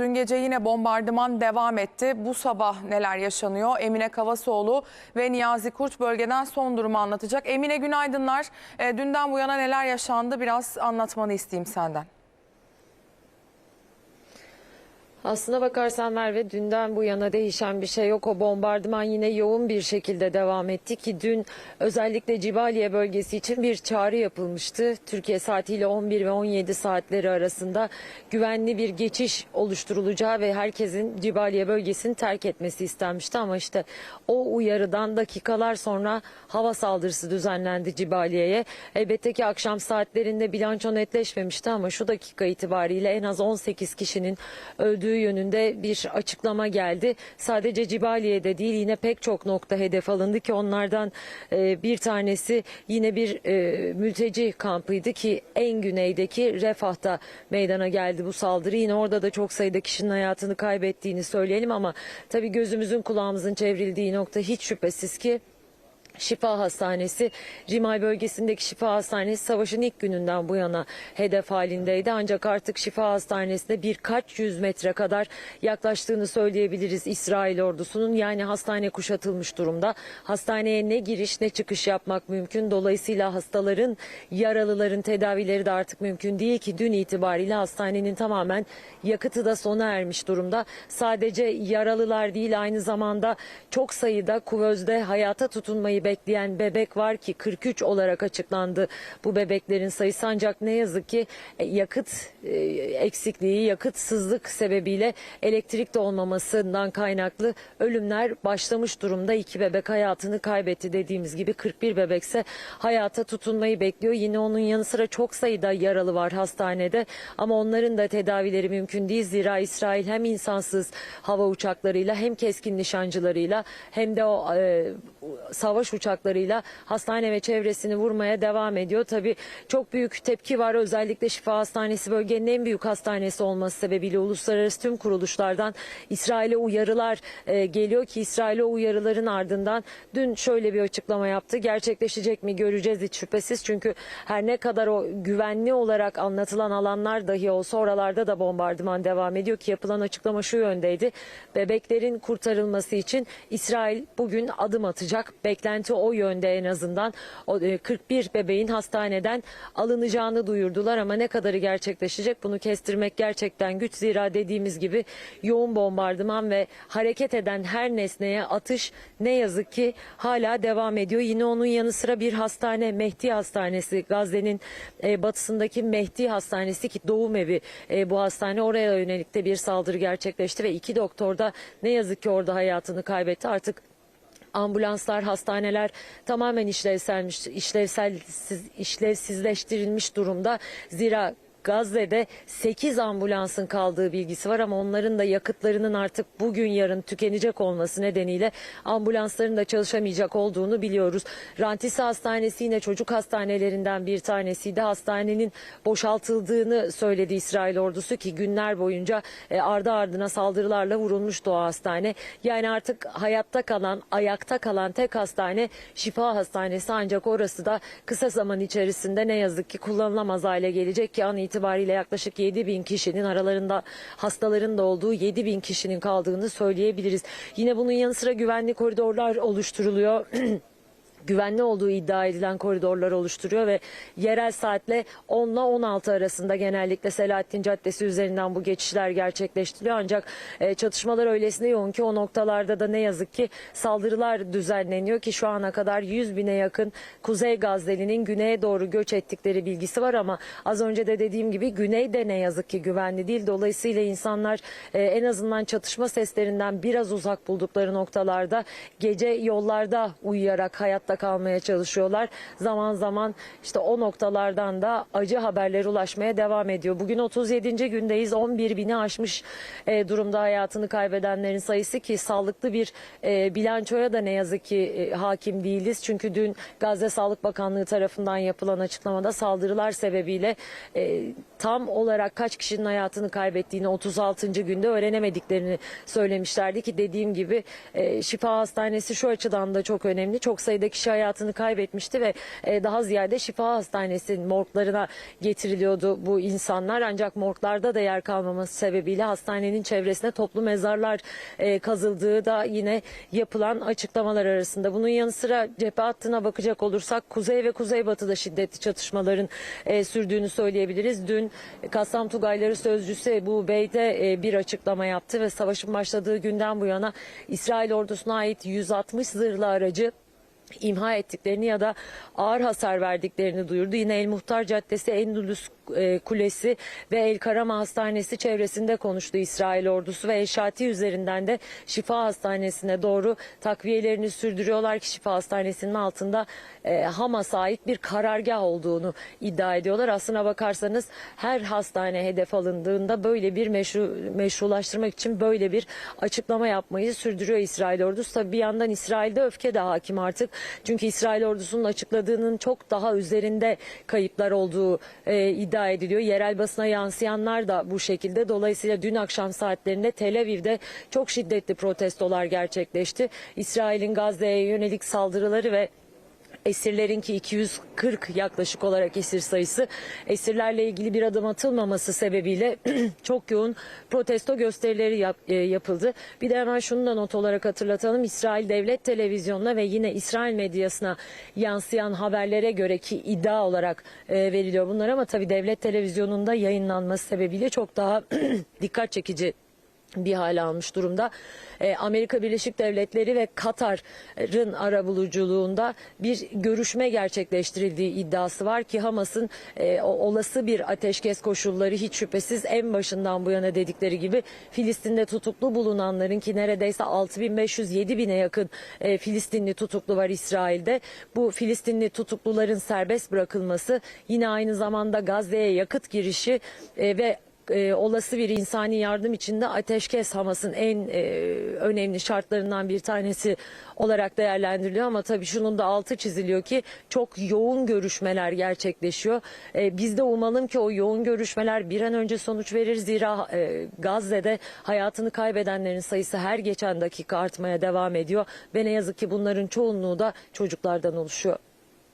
Dün gece yine bombardıman devam etti. Bu sabah neler yaşanıyor? Emine Kavasoğlu ve Niyazi Kurt bölgeden son durumu anlatacak. Emine günaydınlar. E, dünden bu yana neler yaşandı biraz anlatmanı isteyeyim senden. Aslına bakarsan Merve dünden bu yana değişen bir şey yok. O bombardıman yine yoğun bir şekilde devam etti ki dün özellikle Cibaliye bölgesi için bir çağrı yapılmıştı. Türkiye saatiyle 11 ve 17 saatleri arasında güvenli bir geçiş oluşturulacağı ve herkesin Cibaliye bölgesini terk etmesi istenmişti. Ama işte o uyarıdan dakikalar sonra hava saldırısı düzenlendi Cibaliye'ye. Elbette ki akşam saatlerinde bilanço netleşmemişti ama şu dakika itibariyle en az 18 kişinin öldüğü yönünde bir açıklama geldi. Sadece Cibaliye'de değil yine pek çok nokta hedef alındı ki onlardan e, bir tanesi yine bir e, mülteci kampıydı ki en güneydeki Refah'ta meydana geldi bu saldırı. Yine orada da çok sayıda kişinin hayatını kaybettiğini söyleyelim ama tabii gözümüzün kulağımızın çevrildiği nokta hiç şüphesiz ki Şifa Hastanesi, Rimal bölgesindeki Şifa Hastanesi savaşın ilk gününden bu yana hedef halindeydi. Ancak artık Şifa Hastanesi'ne birkaç yüz metre kadar yaklaştığını söyleyebiliriz İsrail ordusunun. Yani hastane kuşatılmış durumda. Hastaneye ne giriş ne çıkış yapmak mümkün. Dolayısıyla hastaların, yaralıların tedavileri de artık mümkün değil ki dün itibariyle hastanenin tamamen yakıtı da sona ermiş durumda. Sadece yaralılar değil aynı zamanda çok sayıda kuvözde hayata tutunmayı bekleyen bebek var ki 43 olarak açıklandı bu bebeklerin sayısı ancak ne yazık ki e, yakıt e, eksikliği, yakıtsızlık sebebiyle elektrik de olmamasından kaynaklı ölümler başlamış durumda. İki bebek hayatını kaybetti dediğimiz gibi 41 bebekse hayata tutunmayı bekliyor. Yine onun yanı sıra çok sayıda yaralı var hastanede ama onların da tedavileri mümkün değil. Zira İsrail hem insansız hava uçaklarıyla hem keskin nişancılarıyla hem de o e, savaş uçaklarıyla hastane ve çevresini vurmaya devam ediyor. Tabii çok büyük tepki var. Özellikle Şifa Hastanesi bölgenin en büyük hastanesi olması sebebiyle uluslararası tüm kuruluşlardan İsrail'e uyarılar e, geliyor ki İsrail o uyarıların ardından dün şöyle bir açıklama yaptı. Gerçekleşecek mi göreceğiz hiç şüphesiz. Çünkü her ne kadar o güvenli olarak anlatılan alanlar dahi olsa oralarda da bombardıman devam ediyor ki yapılan açıklama şu yöndeydi. Bebeklerin kurtarılması için İsrail bugün adım atacak. Beklenti o yönde en azından. O e, 41 bebeğin hastaneden alınacağını duyurdular ama ne kadarı gerçekleşecek bunu kestirmek gerçekten güç. Zira dediğimiz gibi yoğun bombardıman ve hareket eden her nesneye atış ne yazık ki hala devam ediyor. Yine onun yanı sıra bir hastane Mehdi Hastanesi Gazze'nin e, batısındaki Mehdi Hastanesi ki doğum evi e, bu hastane oraya yönelik de bir saldırı gerçekleşti ve iki doktor da ne yazık ki orada hayatını kaybetti. Artık ambulanslar, hastaneler tamamen işlevselmiş, işlevselsiz, işlevsizleştirilmiş durumda. Zira Gazze'de 8 ambulansın kaldığı bilgisi var ama onların da yakıtlarının artık bugün yarın tükenecek olması nedeniyle ambulansların da çalışamayacak olduğunu biliyoruz. Rantisi Hastanesi yine çocuk hastanelerinden bir tanesiydi. Hastanenin boşaltıldığını söyledi İsrail ordusu ki günler boyunca e, ardı ardına saldırılarla vurulmuştu o hastane. Yani artık hayatta kalan, ayakta kalan tek hastane Şifa Hastanesi ancak orası da kısa zaman içerisinde ne yazık ki kullanılamaz hale gelecek ki an yaklaşık 7 bin kişinin aralarında hastaların da olduğu 7 bin kişinin kaldığını söyleyebiliriz. Yine bunun yanı sıra güvenli koridorlar oluşturuluyor. güvenli olduğu iddia edilen koridorlar oluşturuyor ve yerel saatle 10 ile 16 arasında genellikle Selahattin Caddesi üzerinden bu geçişler gerçekleştiriliyor. Ancak e, çatışmalar öylesine yoğun ki o noktalarda da ne yazık ki saldırılar düzenleniyor ki şu ana kadar 100 bine yakın Kuzey Gazze'linin güneye doğru göç ettikleri bilgisi var ama az önce de dediğim gibi güney de ne yazık ki güvenli değil. Dolayısıyla insanlar e, en azından çatışma seslerinden biraz uzak buldukları noktalarda gece yollarda uyuyarak hayatta kalmaya çalışıyorlar. Zaman zaman işte o noktalardan da acı haberler ulaşmaya devam ediyor. Bugün 37. gündeyiz. 11 bini aşmış e, durumda hayatını kaybedenlerin sayısı ki sağlıklı bir e, bilançoya da ne yazık ki e, hakim değiliz. Çünkü dün Gazze Sağlık Bakanlığı tarafından yapılan açıklamada saldırılar sebebiyle e, tam olarak kaç kişinin hayatını kaybettiğini 36. günde öğrenemediklerini söylemişlerdi ki dediğim gibi e, Şifa Hastanesi şu açıdan da çok önemli. Çok sayıda kişi hayatını kaybetmişti ve e, daha ziyade Şifa Hastanesi morglarına getiriliyordu bu insanlar. Ancak morglarda da yer kalmaması sebebiyle hastanenin çevresine toplu mezarlar e, kazıldığı da yine yapılan açıklamalar arasında. Bunun yanı sıra cephe hattına bakacak olursak kuzey ve kuzeybatıda şiddetli çatışmaların e, sürdüğünü söyleyebiliriz. Dün Kassam Tugayları Sözcüsü Ebu Bey'de bir açıklama yaptı ve savaşın başladığı günden bu yana İsrail ordusuna ait 160 zırhlı aracı imha ettiklerini ya da ağır hasar verdiklerini duyurdu. Yine El Muhtar Caddesi, Endülüs Kulesi ve El Karama Hastanesi çevresinde konuştu İsrail ordusu ve Eşati üzerinden de Şifa Hastanesi'ne doğru takviyelerini sürdürüyorlar ki Şifa Hastanesi'nin altında e, Hamas'a ait bir karargah olduğunu iddia ediyorlar. Aslına bakarsanız her hastane hedef alındığında böyle bir meşru, meşrulaştırmak için böyle bir açıklama yapmayı sürdürüyor İsrail ordusu. Tabii bir yandan İsrail'de öfke de hakim artık. Çünkü İsrail ordusunun açıkladığının çok daha üzerinde kayıplar olduğu e, iddia ediliyor. Yerel basına yansıyanlar da bu şekilde. Dolayısıyla dün akşam saatlerinde Tel Aviv'de çok şiddetli protestolar gerçekleşti. İsrail'in Gazze'ye yönelik saldırıları ve Esirlerin ki 240 yaklaşık olarak esir sayısı esirlerle ilgili bir adım atılmaması sebebiyle çok yoğun protesto gösterileri yap- e, yapıldı. Bir de hemen şunu da not olarak hatırlatalım. İsrail Devlet Televizyonu'na ve yine İsrail medyasına yansıyan haberlere göre ki iddia olarak e, veriliyor bunlar ama tabii devlet televizyonunda yayınlanması sebebiyle çok daha dikkat çekici bir hale almış durumda. Ee, Amerika Birleşik Devletleri ve Katar'ın arabuluculuğunda bir görüşme gerçekleştirildiği iddiası var ki Hamas'ın e, olası bir ateşkes koşulları hiç şüphesiz en başından bu yana dedikleri gibi Filistin'de tutuklu bulunanların ki neredeyse 6500-7000'e yakın e, Filistinli tutuklu var İsrail'de. Bu Filistinli tutukluların serbest bırakılması yine aynı zamanda Gazze'ye yakıt girişi e, ve e, olası bir insani yardım içinde ateşkes Hamas'ın en e, önemli şartlarından bir tanesi olarak değerlendiriliyor ama tabii şunun da altı çiziliyor ki çok yoğun görüşmeler gerçekleşiyor. E, biz de umalım ki o yoğun görüşmeler bir an önce sonuç verir zira e, Gazze'de hayatını kaybedenlerin sayısı her geçen dakika artmaya devam ediyor ve ne yazık ki bunların çoğunluğu da çocuklardan oluşuyor.